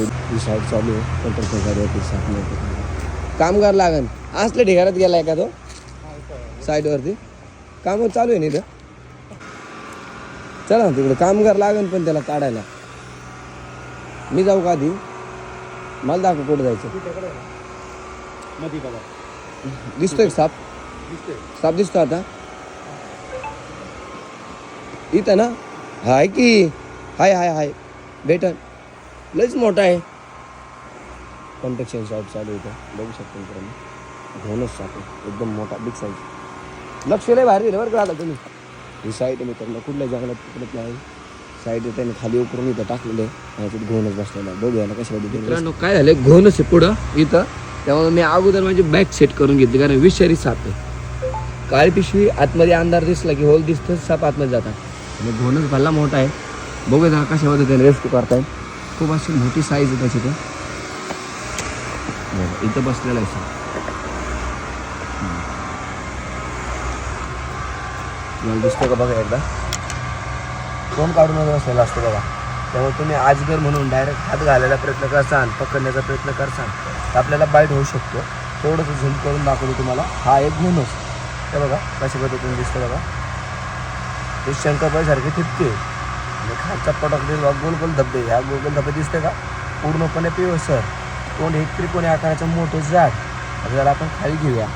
ही side चालू आहे. Control नाही होत. कामगार लागन. असल्या ढिगाऱ्यात गेलाय का तो? साईडवरती काम चालू आहे ना चला ना तिकडे. कामगार लागन पण त्याला काढायला. मी जाऊ का आधी? मला दाखव कुठं जायचं. दिसतोय साप? साप दिसतो आता. इथं ना? हाय की. हाय हाय हाय. भेटन. लयच मोठा आहे. कॉन्ट्रॅक्शन शॉप चालू इथं. बघू शकतो मित्रांनो. घेऊनच साप एकदम मोठा बिग साईज लक्ष लय भारी दिलं बरं का आता तुम्ही. ही साईड आहे मित्रांनो. कुठल्या जंगलात तिकडत नाही. साईड त्याने खाली उकरून इथं टाकलेलं आहे. आणि तिथे घेऊनच बसलेला आहे. बघूया ना कशा मित्रांनो काय झालं घेऊनच आहे पुढं इथं. त्यामुळे मी अगोदर माझी बॅग सेट करून घेतली कारण विषारी साप आहे. काळी पिशवी आतमध्ये अंधार दिसला की होल दिसतं साप आतमध्ये जातात. आणि घोणच भल्ला मोठा आहे. बघूया जरा कशा पद्धतीने रेस्क्यू करतायत. खूप अशी मोठी साईज आहे त्याची तर इथं बसलेला आहे सर. दिसतो का बघा एकदा? तोंड काढून बसलेला असतो बघा. त्यामुळे तुम्ही आजगर म्हणून डायरेक्ट हात घालायला प्रयत्न करसान पकडण्याचा प्रयत्न करसान. तर आपल्याला बाईट होऊ शकतो. थोडंसं झूम करून दाखवतो तुम्हाला. हा एक गुणच. हे बघा कशा पद्धतीने दिसतं बघा. ते शंकरबाईसारखे ठिपके खालचा पटक दिला गोलगोल धब्बे ह्या गोलगोल धब्बे दिसते का? पूर्णपणे पिवसर तोंड एक त्रिकोणी आकाराचं मोठं झाड. आता जरा आपण खाली घेऊया.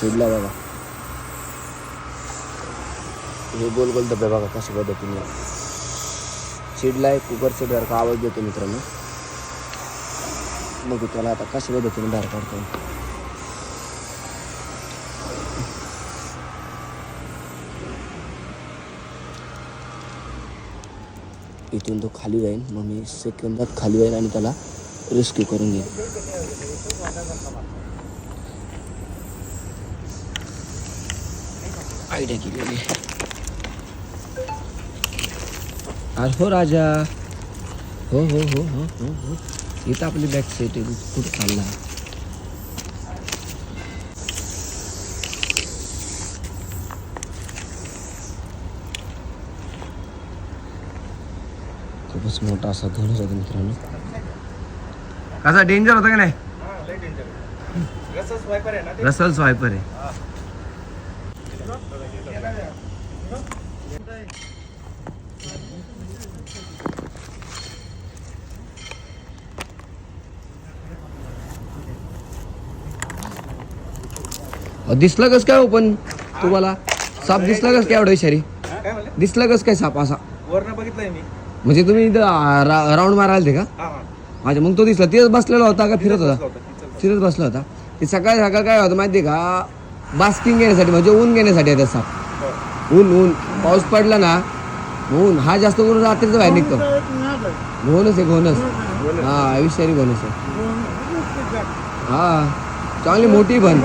सोडला बघा हे गोल गोल डबे बघा कशा पद्धतीने. चिडलाय कुकर चिडल्यासारखा आवाज देतो मित्रांनो. मग त्याला आता कशा पद्धतीने बाहेर काढतो. इथून तो खाली जाईल मग मी सेकंदात खाली जाईल आणि त्याला रेस्क्यू करून घेईन. आयडिया केलेली अरे हो राजा. हो हो हो हो हो हो. इथं आपली बॅक सेट आहे. कुठं चालला? खूपच मोठा असा धनुष होता मित्रांनो. कसा डेंजर होता का नाही? रसच वायपर आहे ना ते रसल स्वायपर आहे अहो, दिसलं कस काय हो पण तुम्हाला? साप दिसला कस काय एवढं हा, म्हणले दिसलं कस काय साप असा? बघितलंय मी. म्हणजे तुम्ही इथं राऊंड मारायला ते का? हा हा. अच्छा मग तो दिसला. तिथंच बसलेला होता का? फिरत होता? तिथंच बसला होता ते सकाळी सकाळ काय होतं माहिती आहे का? बास्किंग घेण्यासाठी म्हणजे ऊन घेण्यासाठी येतात साप. बरं. ऊन ऊन. पाऊस पडला ना ऊन. हा जास्त ऊन रात्रीचं बाहेर निघतो. घोणच आहे घोणच. हा विषारी घोणच आहे. हा. चांगली मोठी पण.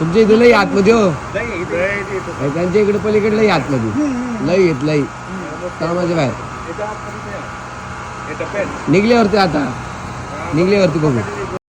तुमच्या इथे लई आतमध्ये हो. त्यांच्या इकडे पलीकडे लई आतमध्ये. लई येत लई. तळमाच्या बाहेर. निघल्यावरती आता. निघल्यावरती बघू.